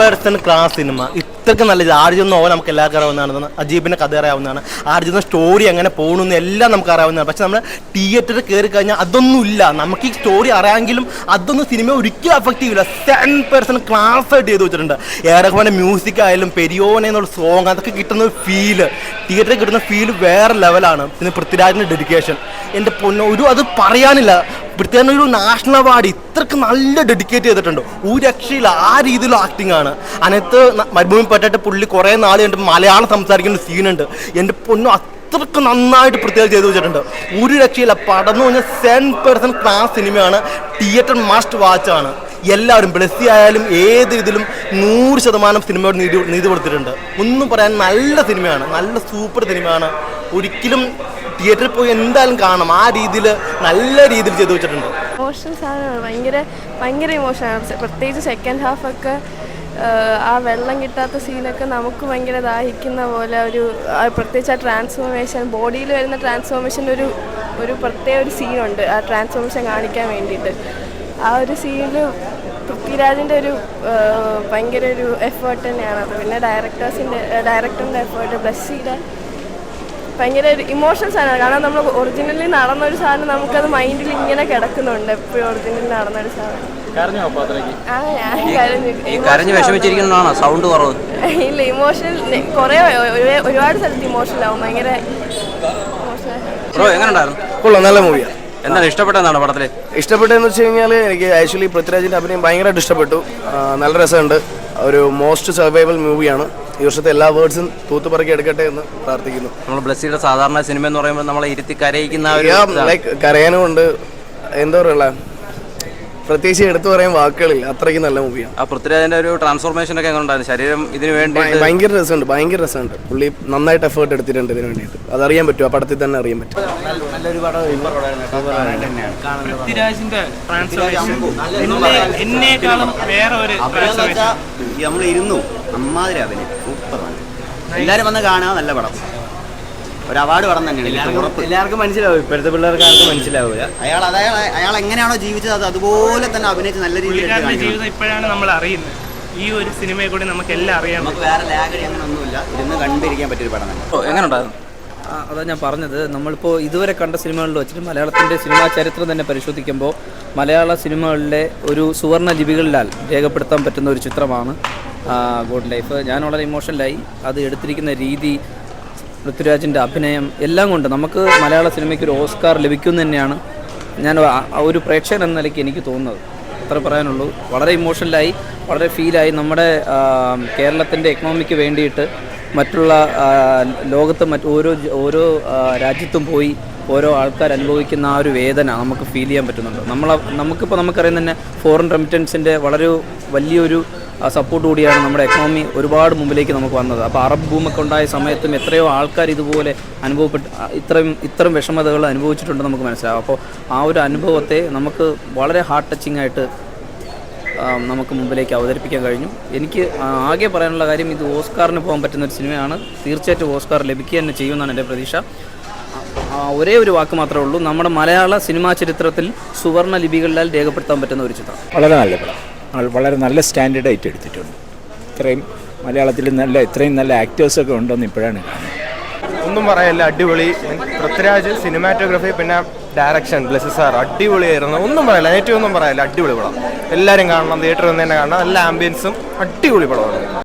Person class cinema ഇത്രയ്ക്ക് നല്ല ആർജുന്ന ഓ നമുക്ക് എല്ലാവർക്കും അറിയാവുന്നതാണ്. അജീബിന്റെ കഥ അറിയാവുന്നതാണ്. ആർജുന സ്റ്റോറി എങ്ങനെ പോകണമെന്ന് എല്ലാം നമുക്ക് അറിയാവുന്നതാണ്. പക്ഷെ നമ്മൾ തിയേറ്ററിൽ കയറി കഴിഞ്ഞാൽ അതൊന്നും ഇല്ല നമുക്ക് ഈ സ്റ്റോറി അറിയാമെങ്കിലും അതൊന്നും സിനിമ ഒരിക്കലും അഫക്റ്റ് ചെയ്യില്ല സെൻ പേഴ്സൺ ക്ലാസ് ആയിട്ട് ചെയ്ത് വെച്ചിട്ടുണ്ട്. ഏറെക്കുറെ മ്യൂസിക് ആയാലും പെരിയോനെ എന്നുള്ള സോങ് അതൊക്കെ കിട്ടുന്ന ഫീൽ തിയേറ്ററിൽ കിട്ടുന്ന ഫീൽ വേറെ ലെവലാണ് പിന്നെ പൃഥ്വിരാജിന്റെ ഡെഡിക്കേഷൻ എന്റെ പൊന്നോ ഒരു അത് പറയാനില്ല. പൃഥ്വിരാജിന് ഒരു നാഷണൽ അവാർഡ് ഇത്രക്ക് നല്ല ഡെഡിക്കേറ്റ് ചെയ്തിട്ടുണ്ട്. ഒരു രക്ഷയില്ല ആ രീതിയിലുള്ള ആക്ടിംഗ് ആണ്. അതിനകത്ത് ന- മരുഭൂമി പറ്റായിട്ട് പുള്ളി കുറേ നാൾ കണ്ട് മലയാളം സംസാരിക്കുന്ന സീനുണ്ട് എന്റെ പൊന്നും അത്രയ്ക്ക് നന്നായിട്ട് പ്രത്യേകം ചെയ്തു വെച്ചിട്ടുണ്ട്. ഒരു രക്ഷയില്ല പടം എന്ന് പറഞ്ഞാൽ സെൻ പേഴ്സൺ ക്ലാസ് സിനിമയാണ് തിയേറ്റർ മസ്റ്റ് വാച്ച് ആണ്. എല്ലാവരും ബ്ലസ്സി ആയാലും ഏത് ഇതിലും നൂറ് ശതമാനം സിനിമയോട് നീതി നീതി കൊടുത്തിട്ടുണ്ട്. ഒന്നും പറയാൻ നല്ല സിനിമയാണ് നല്ല സൂപ്പർ സിനിമയാണ് ഒരിക്കലും തിയേറ്ററിൽ പോയി എന്തായാലും കാണണം. ആ രീതിയിൽ നല്ല രീതിയിൽ ചെയ്തു വെച്ചിട്ടുണ്ട്. ഇമോഷൻസ് ആണ്. ഭയങ്കര ഭയങ്കര ഇമോഷനാണ് പ്രത്യേകിച്ച് സെക്കൻഡ് ഒക്കെ ആ വെള്ളം കിട്ടാത്ത സീനൊക്കെ നമുക്ക് ഭയങ്കര ദാഹിക്കുന്ന പോലെ ഒരു പ്രത്യേകിച്ച് ആ ട്രാൻസ്ഫോർമേഷൻ ബോഡിയിൽ വരുന്ന ട്രാൻസ്ഫോർമേഷൻ ഒരു ഒരു പ്രത്യേക ഒരു സീനുണ്ട് ആ ട്രാൻസ്ഫോർമേഷൻ കാണിക്കാൻ വേണ്ടിയിട്ട്. ആ ഒരു സീനിൽ പൃഥ്വിരാജിന്റെ ഒരു ഭയങ്കര ഒരു എഫേർട്ട് തന്നെയാണ്. അത് പിന്നെ ഡയറക്ടേഴ്സിന്റെ ഡയറക്ടറിന്റെ എഫേർട്ട് ബ്ലസ്സിയുടെ ഭയങ്കര ഒരു ഇമോഷൻസ് ആണ്. കാരണം നമ്മൾ ഒറിജിനലി നടന്ന ഒരു സാധനം നമുക്കത് മൈൻഡിൽ ഇങ്ങനെ കിടക്കുന്നുണ്ട്. എപ്പോഴും ഒറിജിനലി നടന്ന ഒരു സാധനം. കരഞ്ഞു വിഷമിച്ചിരിക്കുന്നതാണോ? സൗണ്ട് കുറവ്. ഇല്ല ഇമോഷണൽ കുറേ ഒരു- ഒരുപാട് സ്ഥലത്ത് ഇമോഷണൽ ആവും. ഭയങ്കര ബ്രോ എങ്ങനെ ഉണ്ടായിരുന്നു കൊള്ളാം നല്ല മൂവിയാണ് എന്താണ് ഇഷ്ടപ്പെട്ടതാണ് പടത്തിൽ? ഇഷ്ടപ്പെട്ടതെന്ന് വെച്ച് കഴിഞ്ഞാൽ എനിക്ക് ആക്ച്വലി പൃഥ്വിരാജിന്റെ അഭിനയം ഭയങ്കരമായിട്ട് ഇഷ്ടപ്പെട്ടു. നല്ല രസമുണ്ട്. ഒരു മോസ്റ്റ് സർവൈവൽ മൂവിയാണ് ഈ വർഷത്തെ എല്ലാ വേർഡ്സും തൂത്തുപറക്കി എടുക്കട്ടെ എന്ന് പ്രാർത്ഥിക്കുന്നു. നമ്മൾ ബ്ലസ്സിയുടെ സാധാരണ സിനിമ എന്ന് പറയുമ്പോൾ നമ്മളെ ഇരുത്തി കരയിക്കുന്ന ഒരു കരയാനുമുണ്ട് ലൈക്ക് കരയാനും ഉണ്ട്. എന്താ പറയുക? പ്രത്യേകിച്ച് എടുത്തു പറയാൻ വാക്കുകളില്ല. അത്രയ്ക്ക് നല്ല മൂവിയാണ് ആ പൃഥ്വിരാജിന്റെ ഒരു ട്രാൻസ്ഫോർമേഷൻ ഒക്കെ എങ്ങനെ ഉണ്ടായിരുന്നു? ശരീരം ഇതിന് വേണ്ടി ഭയങ്കര രസമുണ്ട് ഭയങ്കര രസമുണ്ട്. പുള്ളി നന്നായിട്ട് എഫേർട്ട് എടുത്തിട്ടുണ്ട് ഇതിന് വേണ്ടിയിട്ട്. അതറിയാൻ പറ്റും ആ പടത്തിൽ തന്നെ അറിയാൻ പറ്റും. പൃഥ്വിരാജിന്റെ ട്രാൻസ്ഫോർമേഷൻ എന്നേക്കാളും വേറെ ഒരു നമ്മൾ ഇരുന്നു അമ്മാതിരി അഭിനയം. സൂപ്പറാണ് എല്ലാവരും വന്ന് കാണാൻ നല്ല പടം. ഒരു അവാർഡ് പടം തന്നെയാണ്. എല്ലാവർക്കും മനസ്സിലാവും. ഇപ്പോഴത്തെ പിള്ളേർക്ക് ആർക്കും മനസ്സിലാവില്ല അയാൾ അതായത് അയാൾ എങ്ങനെയാണോ ജീവിച്ചത് അത് അതുപോലെ തന്നെ അഭിനയിച്ച് നല്ല രീതിയിൽ ജീവിതം ഇപ്പോഴാണ് നമ്മൾ അറിയുന്നത്. ഈ ഒരു സിനിമയെ കൂടി നമുക്ക് എല്ലാം അറിയാം നമുക്ക് വേറെ ലാഗടി അങ്ങനെ ഒന്നുമില്ല ഇരുന്ന് കണ്ടിരിക്കാൻ പറ്റിയൊരു പടം തന്നെ. ഓ, എങ്ങനെ ഉണ്ടായിരുന്നു അതാ ഞാൻ പറഞ്ഞത്. നമ്മളിപ്പോൾ ഇതുവരെ കണ്ട സിനിമകളിൽ വെച്ചിട്ട് മലയാളത്തിന്റെ സിനിമാ ചരിത്രം തന്നെ പരിശോധിക്കുമ്പോൾ മലയാള സിനിമകളിലെ ഒരു സുവർണ ലിപികളിലാൽ രേഖപ്പെടുത്താൻ പറ്റുന്ന ഒരു ചിത്രമാണ് ഗോൾഡ് ലൈഫ്. ഞാൻ വളരെ ഇമോഷണലായി അത് എടുത്തിരിക്കുന്ന രീതി പൃഥ്വിരാജിന്റെ അഭിനയം എല്ലാം കൊണ്ട് നമുക്ക് മലയാള സിനിമയ്ക്ക് ഒരു ഓസ്കാർ ലഭിക്കും തന്നെയാണ് ഞാൻ ഒരു പ്രേക്ഷകൻ എന്ന നിലയ്ക്ക് എനിക്ക് തോന്നുന്നത്. അത്ര പറയാനുള്ളൂ. വളരെ ഇമോഷണലായി വളരെ ഫീലായി നമ്മുടെ കേരളത്തിന്റെ എക്കണോമിക്ക് വേണ്ടിയിട്ട് മറ്റുള്ള ലോകത്ത് മറ്റ് ഓരോ ഓരോ രാജ്യത്തും പോയി ഓരോ ആൾക്കാർ അനുഭവിക്കുന്ന ആ ഒരു വേദന നമുക്ക് ഫീൽ ചെയ്യാൻ പറ്റുന്നുണ്ട്. നമ്മൾ നമുക്കിപ്പോൾ നമുക്കറിയാം തന്നെ ഫോറിൻ റെമിറ്റൻസിന്റെ വളരെ വലിയൊരു സപ്പോർട്ട് കൂടിയാണ് നമ്മുടെ എക്കണോമി ഒരുപാട് മുമ്പിലേക്ക് നമുക്ക് വന്നത്. അപ്പോൾ അറബ് ഭൂമൊക്കെ ഉണ്ടായ സമയത്തും എത്രയോ ആൾക്കാർ ഇതുപോലെ അനുഭവപ്പെട്ട് ഇത്രയും ഇത്രയും വിഷമതകൾ അനുഭവിച്ചിട്ടുണ്ട് നമുക്ക് മനസ്സിലാവും. അപ്പോൾ ആ ഒരു അനുഭവത്തെ നമുക്ക് വളരെ ഹാർട്ട് ടച്ചിങ് ആയിട്ട് നമുക്ക് മുമ്പിലേക്ക് അവതരിപ്പിക്കാൻ കഴിഞ്ഞു. എനിക്ക് ആകെ പറയാനുള്ള കാര്യം ഇത് ഓസ്കാറിന് പോകാൻ പറ്റുന്ന ഒരു സിനിമയാണ്. തീർച്ചയായിട്ടും ഓസ്കാർ ലഭിക്കുക തന്നെ ചെയ്യുമെന്നാണ് എന്റെ പ്രതീക്ഷ. ഒരേ ഒരു വാക്ക് മാത്രമേ ഉള്ളൂ. നമ്മുടെ മലയാള സിനിമാ ചരിത്രത്തിൽ സുവർണ ലിപികളിലാൽ രേഖപ്പെടുത്താൻ പറ്റുന്ന ഒരു ചിത്രം. വളരെ നല്ല വളരെ നല്ല സ്റ്റാൻഡേർഡ് ആയിട്ട് എടുത്തിട്ടുണ്ട്. ഇത്രയും മലയാളത്തിൽ നല്ല ഇത്രയും നല്ല ആക്ടേഴ്സൊക്കെ ഉണ്ടെന്ന് ഇപ്പോഴാണ് കാണുന്നത്. ഒന്നും പറയല്ല അടിപൊളി. പൃഥ്വിരാജ് സിനിമാറ്റോഗ്രഫി പിന്നെ ഡയറക്ഷൻ ബ്ലസ് സാർ അടിപൊളിയായിരുന്നു. ഒന്നും പറയില്ല ഏറ്റവും ഒന്നും പറയല്ല അടിപൊളി പടം. എല്ലാവരും കാണണം തിയേറ്ററിൽ നിന്ന് തന്നെ കാണണം നല്ല ആംബിയൻസും അടിപൊളി പടമാണ്.